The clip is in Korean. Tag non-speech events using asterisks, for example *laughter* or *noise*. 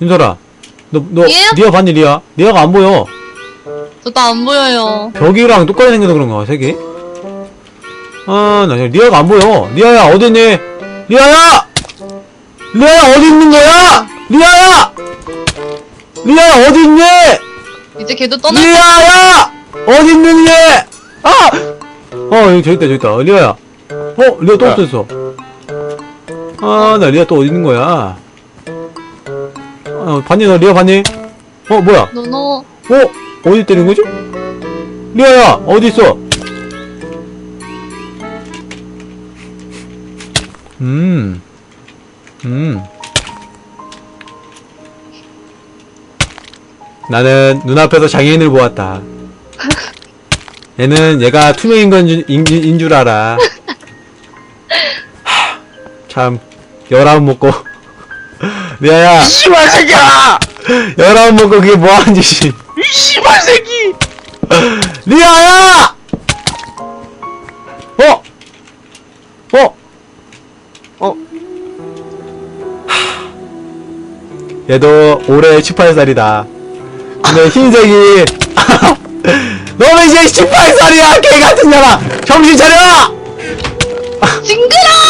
윤설아, 너, 너, 예? 리아 봤니, 리아? 리아가 안 보여. 저도 안 보여요. 벽이랑 똑같이 생겨서 그런가, 색이? 아, 나 지금 리아가 안 보여. 리아야, 어딨니? 리아야! 리아야, 어디 있는 거야? 리아야! 리아야, 어디 있니? 이제 걔도 떠날 리아야! 어디 있는 얘? 아! 어, 여기 저기 있다, 저기 있다. 리아야. 어, 리아 또? 없어졌어. 아, 나 리아 또 어디 있는 거야? 어, 봤니? 너 리아 봤니? 어, 뭐야? 노노. 어? 어디 때린 거지? 리아야, 어디 있어? 음, 음. 나는 눈앞에서 장애인을 보았다. 얘는 얘가 투명인 건 줄, 인, 인 줄 알아. 하, 참, 열아홉 먹고. 리아야, 이 씨발 새끼야! *laughs* 열아홉 먹고 그게 뭐하는 짓이. 이 씨발 새끼! 리아야! 어? 어? 어? 얘도 올해 18살이다. 근데 흰색이 *laughs* 너는 이제 18살이야 개 같은 년아 정신 차려 징그러!